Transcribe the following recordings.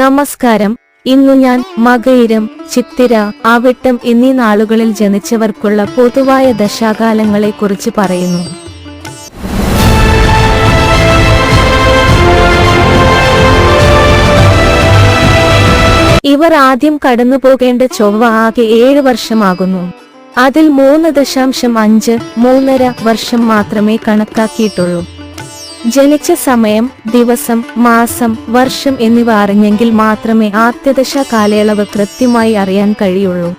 നമസ്കാരം. ഇന്നു ഞാൻ മകയിരം ചിത്തിര ആവിട്ടം എന്നീ നാളുകളിൽ ജനിച്ചവർക്കുള്ള പൊതുവായ ദശാകാലങ്ങളെ കുറിച്ച് പറയുന്നു. ഇവർ ആദ്യം കടന്നുപോകേണ്ട ചൊവ്വ ആകെ ഏഴ് വർഷമാകുന്നു. അതിൽ മൂന്ന് ദശാംശം അഞ്ച് മൂന്നര വർഷം മാത്രമേ കണക്കാക്കിയിട്ടുള്ളൂ. ജനിച്ച സമയം ദിവസം മാസം വർഷം എന്നിവ അറിഞ്ഞെങ്കിൽ മാത്രമേ ആദ്യദശ കാലയളവ് കൃത്യമായി അറിയാൻ കഴിയുള്ളൂ.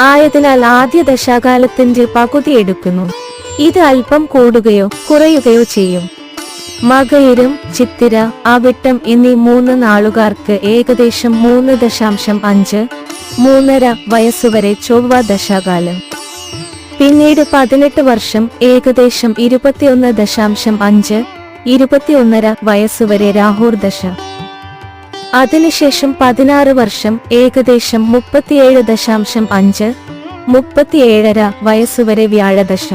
ആയതിനാൽ ആദ്യ ദശാകാലത്തിന്റെ പകുതി എടുക്കുന്നു. ഇത് അല്പം കൂടുകയോ കുറയുകയോ ചെയ്യും. മകയിരും ചിത്തിര അവിട്ടം എന്നീ മൂന്ന് നാളുകാർക്ക് ഏകദേശം മൂന്ന് ദശാംശം അഞ്ച് മൂന്നര വയസ്സുവരെ ചൊവ്വ ദശാകാലം. പിന്നീട് പതിനെട്ട് വർഷം ഏകദേശം ഇരുപത്തിയൊന്ന് ദശാംശം അഞ്ച് ഇരുപത്തിയൊന്നര വയസ്സുവരെ രാഹുർ ദശ. അതിനുശേഷം പതിനാറ് വർഷം ഏകദേശം മുപ്പത്തിയേഴ് ദശാംശം അഞ്ച് മുപ്പത്തിയേഴര വയസ്സുവരെ വ്യാഴദശ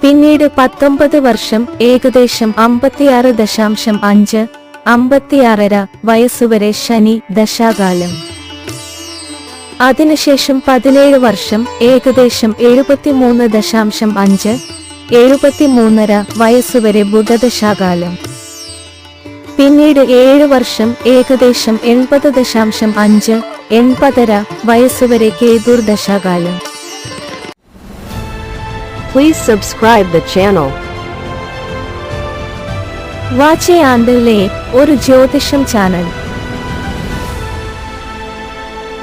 പിന്നീട് പത്തൊമ്പത് വർഷം ഏകദേശം അമ്പത്തിയാറ് ദശാംശം അഞ്ച് അമ്പത്തിയാറര വയസ്സുവരെ ശനി ദശാകാലം. അതിനുശേഷം പതിനേഴ് വർഷം ഏകദേശം എഴുപത്തിമൂന്ന് ദശാംശം അഞ്ച് എഴുപത്തിമൂന്നര വയസ്സുവരെ ബുധദശാകാലം പിന്നീട് ഏഴ് വർഷം ഏകദേശം എൺപത് ദശാംശം അഞ്ച് എൺപതര വയസ്സുവരെ കേതുർ ദശാകാലം Please subscribe the channel. ഒരു ജ്യോതിഷം channel.